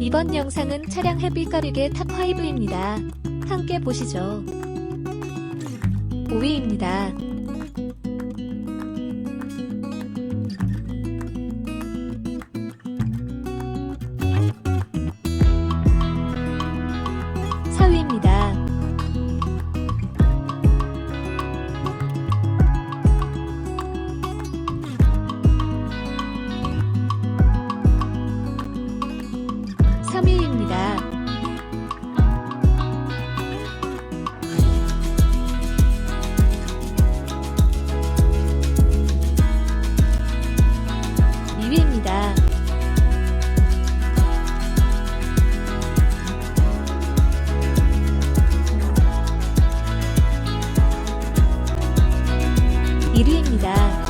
이번 영상은 차량 헤비가리게 탑5입니다. 함께 보시죠. 5위입니다. 사위입니다 3위입니다. 2위입니다. 1위입니다.